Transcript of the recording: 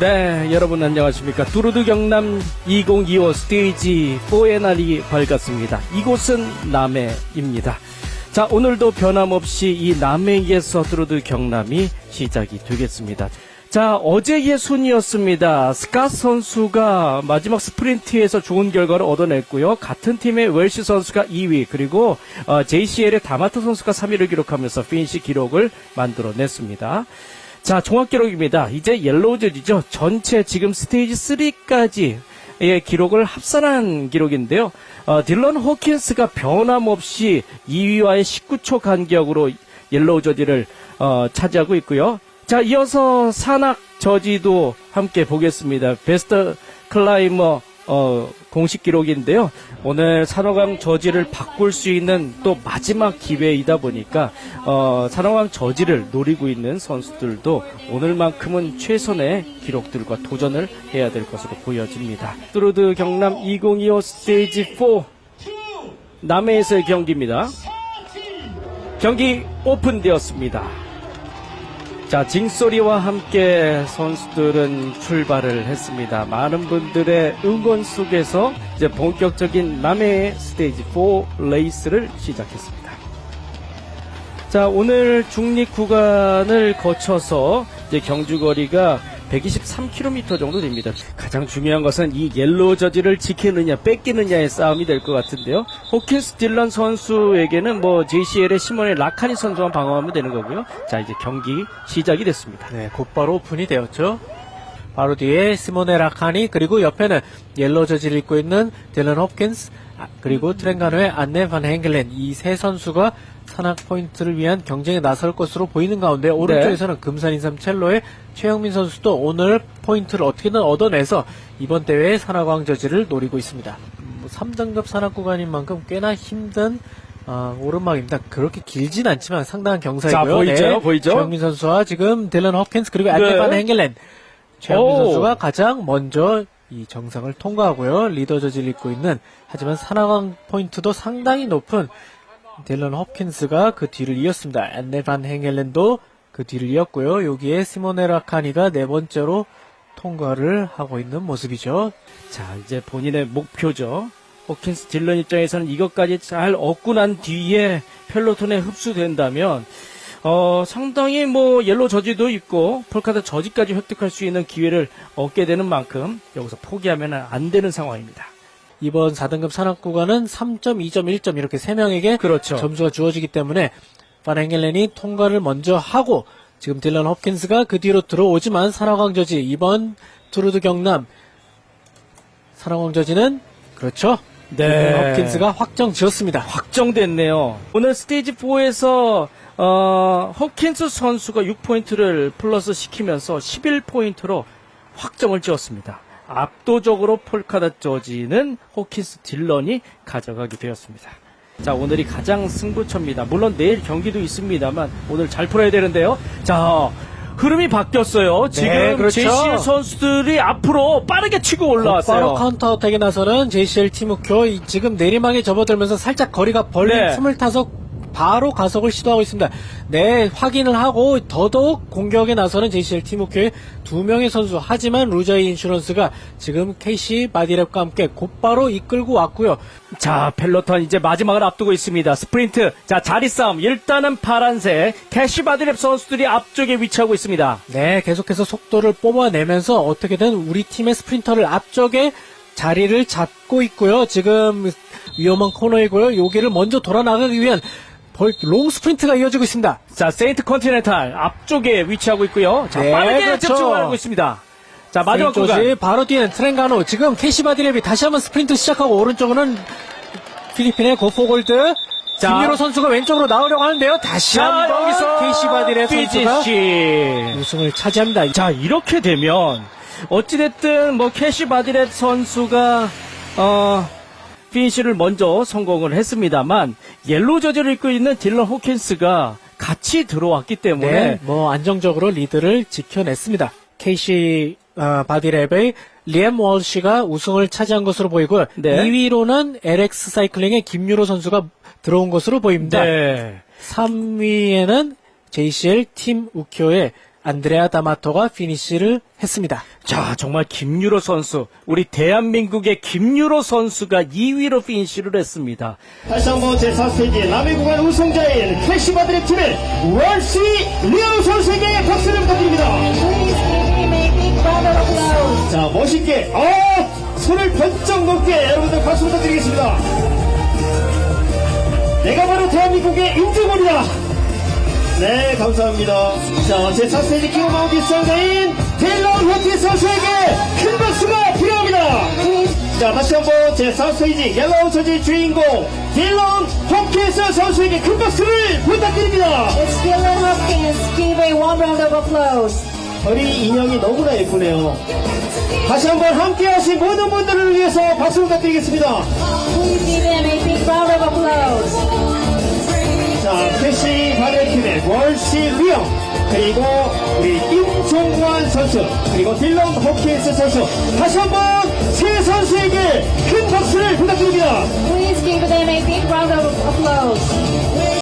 네, 여러분 안녕하십니까. 두루드 경남 2025 스테이지 4의 날이 밝았습니다. 이곳은 남해입니다. 자, 오늘도 변함없이 이 남해에서 두루드 경남이 시작이 되겠습니다. 자, 어제의 순이었습니다. 스카 선수가 마지막 스프린트에서 좋은 결과를 얻어냈고요. 같은 팀의 웰시 선수가 2위, 그리고 어, JCL의 다마트 선수가 3위를 기록하면서 피니시 기록을 만들어냈습니다. 자, 종합 기록입니다. 이제 옐로우즈죠. 전체 지금 스테이지 3까지 의 기록을 합산한 기록인데요. 어, 딜런 호킨스가 변함없이 2위와의 19초 간격으로 옐로우 저지를 어, 차지하고 있고요. 자, 이어서 산악 저지도 함께 보겠습니다. 베스트 클라이머 어, 공식 기록인데요. 오늘 산호강 저지를 바꿀 수 있는 또 마지막 기회이다 보니까 어, 산호강 저지를 노리고 있는 선수들도 오늘만큼은 최선의 기록들과 도전을 해야 될 것으로 보여집니다. 뚜루드 경남 2025 스테이지 4 남해에서의 경기입니다. 경기 오픈되었습니다. 자, 징소리와 함께 선수들은 출발을 했습니다. 많은 분들의 응원 속에서 이제 본격적인 남해 스테이지 4 레이스를 시작했습니다. 자, 오늘 중립 구간을 거쳐서 이제 경주거리가 123km 정도 됩니다. 가장 중요한 것은 이 옐로우 저지를 지키느냐 뺏기느냐의 싸움이 될 것 같은데요. 호킨스 딜런 선수에게는 뭐 JCL의 시몬의 라카니 선수만 방어하면 되는 거고요. 자, 이제 경기 시작이 됐습니다. 네, 곧바로 오픈이 되었죠. 바로 뒤에 시모네 라카니 그리고 옆에는 옐로 저지를 입고 있는 딜런 홉킨스 아, 그리고 트렌가노의 안네 반 행글렌 이 세 선수가 산악 포인트를 위한 경쟁에 나설 것으로 보이는 가운데 오른쪽에서는 금산 인삼 첼로의 최영민 선수도 오늘 포인트를 어떻게든 얻어내서 이번 대회의 산악왕 저지를 노리고 있습니다. 음, 3등급 산악 구간인 만큼 꽤나 힘든 아, 오르막입니다. 그렇게 길진 않지만 상당한 경사이고요. 자, 보이죠? 네, 보이죠? 최영민 선수와 지금 딜런 홉킨스 그리고 네. 안네 반 행글렌 최영민 오. 선수가 가장 먼저 이 정상을 통과하고요. 리더 저지를 입고 있는 하지만 산악왕 포인트도 상당히 높은 딜런 홉킨스가 그 뒤를 이었습니다. 안네 반 행헬렌도 그 뒤를 이었고요. 여기에 시모네 라 카니가 네 번째로 통과를 하고 있는 모습이죠. 자, 이제 본인의 목표죠. 호킨스 딜런 입장에서는 이것까지 잘 얻고 난 뒤에 펠로톤에 흡수된다면 어, 상당히 뭐 옐로 저지도 있고 폴카드 저지까지 획득할 수 있는 기회를 얻게 되는 만큼 여기서 포기하면 안 되는 상황입니다. 이번 4등급 산악 구간은 3점, 2점, 1점 이렇게 3명에게 그렇죠. 점수가 주어지기 때문에 파랭겔렌이 통과를 먼저 하고 지금 딜런 홉킨스가 그 뒤로 들어오지만 산악왕저지 이번 투르드 경남 산악왕저지는 그렇죠. 딜런 홉킨스가 확정 지었습니다. 확정됐네요. 오늘 스테이지 4에서 어, 호킨스 선수가 6포인트를 플러스 시키면서 11포인트로 확정을 지었습니다. 압도적으로 폴카다 저지는 호킨스 딜런이 가져가게 되었습니다. 자, 오늘이 가장 승부처입니다. 물론 내일 경기도 있습니다만 오늘 잘 풀어야 되는데요. 자, 흐름이 바뀌었어요. 지금 그렇죠. 제시 선수들이 앞으로 빠르게 치고 바로 올라왔어요. 카운터 어택에 나서는 JCL 팀우쿄 이- 지금 내리막에 접어들면서 살짝 거리가 벌린 네. 틈을 타서 바로 가속을 시도하고 있습니다. 네, 확인을 하고 더더욱 공격에 나서는 JCL 팀우쿄의 두 명의 선수. 하지만 루저이 인슈런스가 지금 KC 바디랩과 함께 곧바로 이끌고 왔고요. 자, 펠로턴 이제 마지막을 앞두고 있습니다. 스프린트. 자, 자리 싸움. 일단은 파란색 캐시바드랩 선수들이 앞쪽에 위치하고 있습니다. 네, 계속해서 속도를 뽑아내면서 어떻게든 우리 팀의 스프린터를 앞쪽에 자리를 잡고 있고요. 지금 위험한 코너이고요. 여기를 먼저 돌아 나가기 위한 벌- 롱 스프린트가 이어지고 있습니다. 자, 세인트 컨티넨탈 앞쪽에 위치하고 있고요. 자, 네, 빠르게 그렇죠. 접촉하고 있습니다. 자, 마지막 구간. 바로 뒤에는 트렌가노 지금 캐시 바디랩이 다시 한번 스프린트 시작하고 오른쪽으는 필리핀의 고포골드 자. 김유로 선수가 왼쪽으로 나오려고 하는데요. 다시 자, 한번 여기서 캐시 바디랩 선수가 피지시. 우승을 차지합니다. 자, 이렇게 되면 어찌됐든 뭐 캐시바드랩 선수가 어 피니시를 먼저 성공을 했습니다만 옐로 저지를 입고 있는 딜런 호킨스가 같이 들어왔기 때문에 네, 뭐 안정적으로 리드를 지켜냈습니다. KC 어, 바디랩의 리엠 월시가 우승을 차지한 것으로 보이고요. 네. 2위로는 LX 사이클링의 김유로 선수가 들어온 것으로 보입니다. 네. 3위에는 JCL 팀 우쿄의 안드레아 다마토가 피니쉬를 했습니다. 자, 정말 김유로 선수, 우리 대한민국의 김유로 선수가 2위로 피니시를 했습니다. 다시 한번 제4스테이지 남의 구간 우승자인 캐시바들의 팀의 월시 리오 선수에게 박수를 부탁드립니다. 자, 멋있게, 어, 손을 번쩍 높게 여러분들 박수 부탁드리겠습니다. 내가 바로 대한민국의 임종원이다. 네, 감사합니다. 자, 제4스테이지 키오마운티 수상자인 델런 호티 선수에게 큰 박수가 필요합니다. 자, 다시 한번 제4스테이지 옐로우 저지 주인공 딜런 홈케이스 선수에게 큰 박수를 부탁드립니다. It's Dylan Hopkins. Give a warm round of applause. 허리 인형이 너무나 예쁘네요. 다시 한번 함께 하신 모든 분들을 위해서 박수 부탁드리겠습니다. Please give him a big round of applause. 캐시 바벨킴의 월시 위영 그리고 우리 임종환 선수 그리고 딜런 호킨스 선수 다시 한번 세 선수에게 큰 박수를 부탁드립니다. Please give them a big round of applause.